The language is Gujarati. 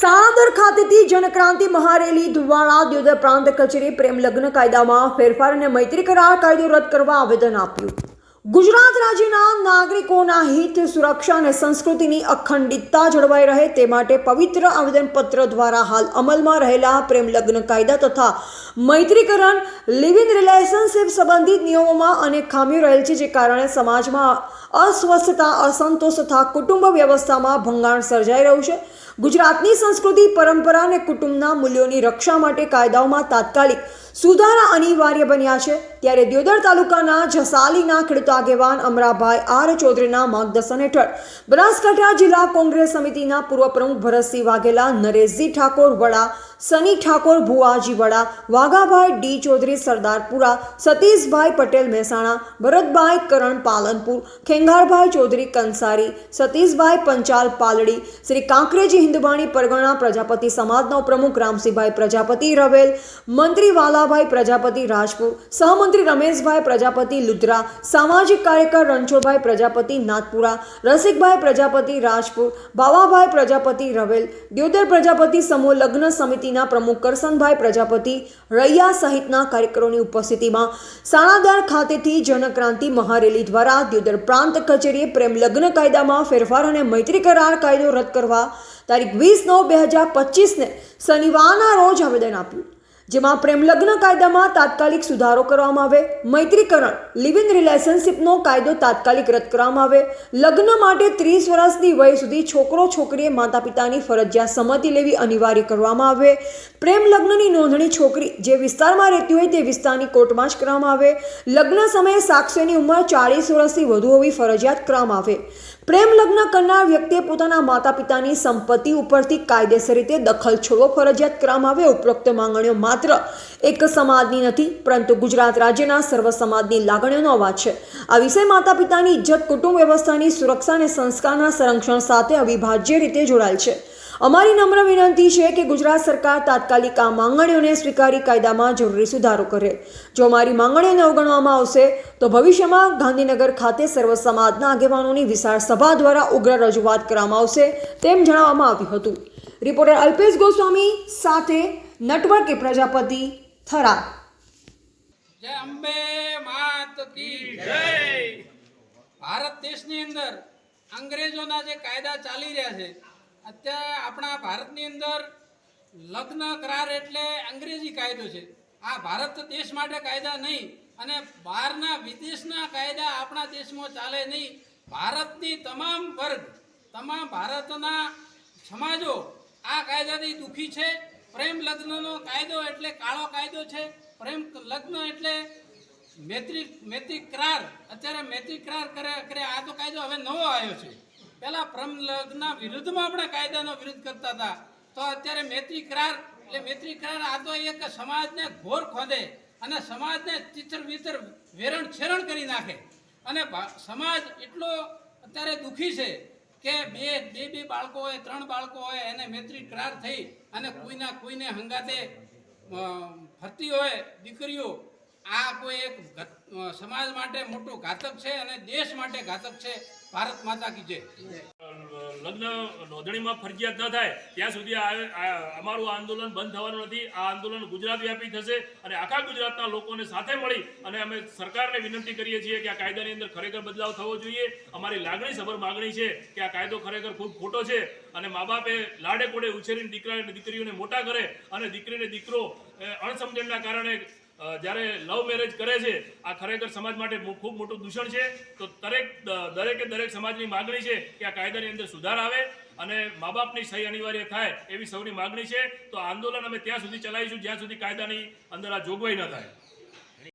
સાણંદર ખાતેથી જનક્રાંતિ મહારેલી દ્વારા દ્યોદર પ્રાંત કચેરી પ્રેમ લગ્ન કાયદામાં ફેરફાર અને મૈત્રી કરાર કાયદો રદ કરવા આવેદન આપ્યું. ગુજરાત રાજ્યના નાગરિકોના હિત, સુરક્ષા અને સંસ્કૃતિની અખંડિતતા જળવાઈ રહે તે માટે પવિત્ર આવેદનપત્ર દ્વારા હાલ અમલમાં રહેલા પ્રેમ લગ્ન કાયદા તથા મૈત્રીકરણ લિવ ઇન રિલેશનશિપ સંબંધિત નિયમોમાં અનેક ખામીઓ રહેલ છે જે કારણે સમાજમાં અસ્વસ્થતા, અસંતોષ તથા કુટુંબ વ્યવસ્થામાં ભંગાણ સર્જાઈ રહ્યું છે. ગુજરાતની સંસ્કૃતિ, પરંપરા અને કુટુંબના મૂલ્યોની રક્ષા માટે કાયદાઓમાં તાત્કાલિક સુધારા અનિવાર્ય બન્યા છે. ત્યારે દ્યોદર તાલુકાના જસાલીના ખેડૂત આગેવાન અમરાભાઈ આર ચૌધરીના માર્ગદર્શન હેઠળ બનાસકાંઠા જિલ્લા કોંગ્રેસ સમિતિના પૂર્વ પ્રમુખ ભરતસિંહ વાઘેલા, નરેશજી ઠાકોર વડા સની ઠાકોર, ભુવાજી વડા, વાઘાભાઈ ડી ચૌધરી સરદારપુરા સતીશભાઈ પટેલ મહેસાણા, ભરતભાઈ કરણ પાલનપુર, ખેંગારભાઈ ચૌધરી કંસારી, સતીશભાઈ પંચાલ પાલડી, શ્રી કાંકરેજી હિન્દવાણી પરગણા પ્રજાપતિ સમાજનો પ્રમુખ રામસિંહભાઈ પ્રજાપતિ રવેલ, મંત્રી વાલાભાઈ પ્રજાપતિ રાજપુર સહમંત્રી રમેશભાઈ પ્રજાપતિ લુદ્રા સામાજિક કાર્યકર રણછોડભાઈ પ્રજાપતિ નાથપુરા રસિકભાઈ પ્રજાપતિ રાજપુર બાવાભાઈ પ્રજાપતિ રવેલ, દ્યોદર પ્રજાપતિ સમૂહ લગ્ન સમિતિના પ્રમુખ કરસનભાઈ પ્રજાપતિ રૈયા સહિતના કાર્યકરોની ઉપસ્થિતિમાં સાણાદાર ખાતેથી જનક્રાંતિ મહારેલી દ્વારા દ્યોદર પ્રાંત કચેરીએ પ્રેમ લગ્ન કાયદામાં ફેરફાર અને મૈત્રી કરાર કાયદો રદ કરવા તારીખ વીસ નવ બે હજાર પચીસને શનિવારના રોજ આવેદન આપ્યું. જેમાં પ્રેમ લગ્ન કાયદામાં તાત્કાલિક સુધારો કરવામાં આવે, મૈત્રીકરણ લિવ ઇન રિલેશનશિપનો કાયદો તાત્કાલિક રદ કરવામાં આવે, લગ્ન માટે ત્રીસ વર્ષની વય સુધી છોકરો છોકરીએ માતા પિતાની ફરજિયાત સંમતિ લેવી અનિવાર્ય કરવામાં આવે. પ્રેમ લગ્નની નોંધણી છોકરી જે વિસ્તારમાં રહેતી હોય તે વિસ્તારની કોર્ટમાં જ કરવામાં આવે. લગ્ન સમયે સાક્ષીની ઉંમર ચાળીસ વર્ષથી વધુ હોવી ફરજિયાત કરવામાં આવે. પ્રેમ લગ્ન કરનાર વ્યક્તિએ પોતાના માતા પિતાની સંપત્તિ ઉપરથી કાયદેસર રીતે દખલ છોડવો ફરજિયાત કરવામાં આવે. ઉપરોક્ત માંગણીઓ માત્ર એક સમાજની નથી, પરંતુ ગુજરાત રાજ્યના સર્વ સમાજની લાગણીઓનો અવાજ છે. આ વિષય માતા પિતાની ઇજ્જત, કુટુંબ વ્યવસ્થાની સુરક્ષા અને સંસ્કારના સંરક્ષણ સાથે અવિભાજ્ય રીતે જોડાયેલ છે. અમારી નમ્ર વિનંતી છે કે ગુજરાત સરકાર તાત્કાલિક આ માંગણીઓને સ્વીકારી કાયદામાં જરૂરી સુધારો કરે. જો અમારી માંગણીઓને અવગણવામાં આવશે, તો ભવિષ્યમાં ગાંધીનગર ખાતે સર્વ સમાજના આગેવાનોની વિશાળ સભા દ્વારા ઉગ્ર રજૂઆત કરવામાં આવશે તેમ જણાવવામાં આવ્યું હતું. રિપોર્ટર અલ્પેશ ગોસ્વામી સાથે નટવર પ્રજાપતિ થરા જય અંબે માત કી જય. ભારત દેશની અંદર અંગ્રેજોના જે કાયદા ચાલી રહ્યા છે, અત્યારે આપણા ભારતની અંદર લગ્ન કરાર એટલે અંગ્રેજી કાયદો છે. આ ભારત દેશ માટે કાયદા નહીં અને બહારના વિદેશના કાયદા આપણા દેશમાં ચાલે નહીં. ભારતની તમામ વર્ગ, તમામ ભારતના સમાજો આ કાયદાથી દુઃખી છે. પ્રેમ લગ્નનો કાયદો એટલે કાળો કાયદો છે. પ્રેમ લગ્ન એટલે મૈત્રી મૈત્રી કરાર. અત્યારે મૈત્રી કરાર કરે કરે. આ તો કાયદો હવે નવો આવ્યો છે. પહેલા પ્રેમ લગ્ન વિરુદ્ધમાં આપણે કાયદાનો વિરુદ્ધ કરતા હતા. તો અત્યારે મૈત્રી કરાર, એટલે મૈત્રી કરાર આ તો એક સમાજને ઘોર ખોદે અને સમાજને ચિત્ર, વિતર, વેરણ, છેરણ કરી નાખે. અને સમાજ એટલો અત્યારે દુઃખી છે કે બે બે બે બાળકો હોય, ત્રણ બાળકો હોય, એને મૈત્રી કરાર થઈ અને કોઈના કોઈને હંગાતે ફરતી હોય દીકરીઓ, આ કોઈ એક સમાજ માટે મોટું ઘાતક છે અને દેશ માટે ઘાતક છે. ભારત માતા કી જય. લગ્ન નોંધણીમાં ફરજિયાત ન થાય, ત્યાં સુધી અમારું આંદોલન બંધ થવાનું નથી. આ આંદોલન ગુજરાત વ્યાપી થશે અને આખા ગુજરાતના લોકોને સાથે મળી અને અમે સરકારને વિનંતી કરીએ છીએ કે આ કાયદાની અંદર ખરેખર બદલાવ થવો જોઈએ. અમારી લાગણી સભર માગણી છે કે આ કાયદો ખરેખર ખૂબ ખોટો છે અને મા બાપે લાડે કોડે ઉછેરીને દીકરા દીકરીઓને મોટા કરે અને દીકરીને દીકરો અણસમજણના કારણે જ્યારે લવ મેરેજ કરે છે, આ ખરેખર સમાજ માટે ખૂબ મોટું દૂષણ છે. તો દરેક દરેકે દરેક સમાજની માગણી છે કે આ કાયદાની અંદર સુધાર આવે અને મા બાપની સહી અનિવાર્ય થાય એવી સૌની માગણી છે. તો આંદોલન અમે ત્યાં સુધી ચલાવીશું, જ્યાં સુધી કાયદાની અંદર આ જોગવાઈ ન થાય.